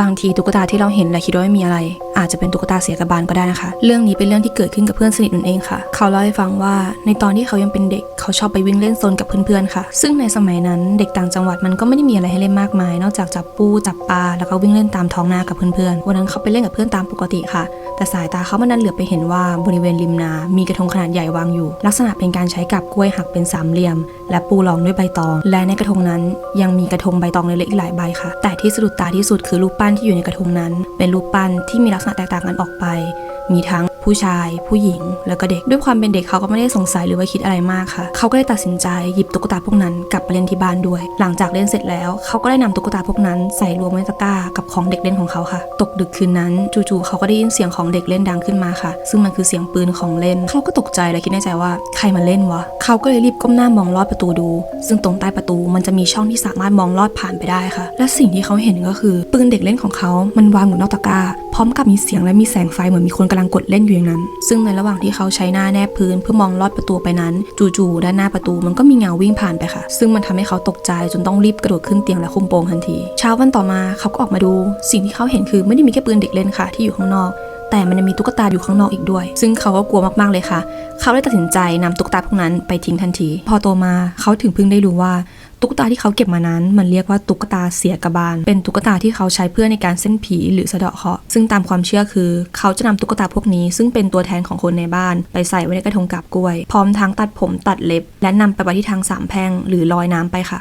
บางทีตุ๊กตาที่เราเห็นและคิดว่าไม่มีอะไรอาจจะเป็นตุ๊กตาเสียกระบาลก็ได้นะคะ เรื่องนี้เป็นเรื่องที่เกิดขึ้นกับเพื่อนสนิทนุ่นเองค่ะ เขาเล่าให้ฟังว่าในตอนที่เขายังเป็นเด็ก เขาชอบไปวิ่งเล่นโซนกับเพื่อนๆค่ะ ซึ่งในสมัยนั้นเด็กต่างจังหวัดมันก็ไม่ได้มีอะไรให้เล่นมากมาย นอกจากจับปูจับปลาแล้วก็วิ่งเล่นตามท้องนากับเพื่อนๆวันนั้นเขาไปเล่นกับเพื่อนตามปกติค่ะ แต่สายตาเขามันนั้นเหลือบไปเห็นว่าบริเวณริมนา มีกระทงขนาดใหญ่วางอยู่ ลักษณะเป็นการใช้กับกล้วยหักเป็นสามเหลี่ยม และปูรองด้วยใบตอง และในกระทงนั้นยังมีกระทงใบตองเล็กๆอีกหลายใบค่ะ แต่ที่สะดุดตาที่สุดคือรูปปั้นที่อยู่ในกระทงนั้น เป็นรูปปั้นที่มีลักษณะแตกต่างกันออกไป มีทั้งผู้ชาย ผู้หญิง แล้วก็เด็กด้วยความเป็นเด็กเขาก็ไม่ได้สงสัยหรือว่าคิดอะไรมากค่ะ เขาก็เลยตัดสินใจหยิบตุ๊กตาพวกนั้นกลับไปเล่นที่บ้านด้วย หลังจากเล่นเสร็จแล้ว เขาก็ได้นำตุ๊กตาพวกนั้นใส่รวมไว้ตะกร้ากับของเด็กเล่นของเขาค่ะ ตกดึกคืนนั้นจู่ๆเขาก็ได้ยินเสียงของเด็กเล่นดังขึ้นมาค่ะ ซึ่งมันคือเสียงปืนของเล่น เขาก็ตกใจและคิดในใจว่าใครมาเล่นวะ เขาก็เลยรีบก้มหน้ามองลอดประตูดู ซึ่งตรงใต้ประตูมันจะมีช่องที่สามารถมองลอดผ่านไปได้ค่ะ และสิ่งที่เขาเห็นก็คือปืนเด็กเล่นของเขา มันวางอยู่นอกตะกร้า พร้อมกับมีเสียงและมีแสงไฟเหมือนมีคนกำลังกดเล่นอยู่อย่างนั้น ซึ่งในระหว่างที่เขาใช้หน้าแนบพื้นเพื่อมองลอดประตูไปนั้น จู่ๆด้านหน้าประตูมันก็มีเงาวิ่งผ่านไปค่ะ ซึ่งมันทำให้เขาตกใจจนต้องรีบกระโดดขึ้นเตียงและคุมโปงทันที เช้าวันต่อมาเขาก็ออกมาดู สิ่งที่เขาเห็นคือไม่ได้มีแค่ปืนเด็กเล่นค่ะที่อยู่ข้างนอกแต่มันยังมีตุ๊กตาอยู่ข้างนอกอีกด้วย ซึ่งเขาก็กลัวมากๆเลยค่ะ เขาเลยตัดสินใจนำตุ๊กตาพวกนั้นไปทิ้งทันที พอโตมาเขาถึงเพิ่งได้รู้ว่า ตุ๊กตาที่เขาเก็บมานั้น มันเรียกว่าตุ๊กตาเสียกบาล เป็นตุ๊กตาที่เขาใช้เพื่อในการเส้นผีหรือสะเดาะเคราะห์ซึ่งตามความเชื่อคือ เขาจะนำตุ๊กตาพวกนี้ ซึ่งเป็นตัวแทนของคนในบ้าน ไปใส่ไว้ในกระทงกาบกล้วย พร้อมทั้งตัดผมตัดเล็บ และนำไปไว้ที่ทางสามแพร่งหรือลอยน้ำไปค่ะ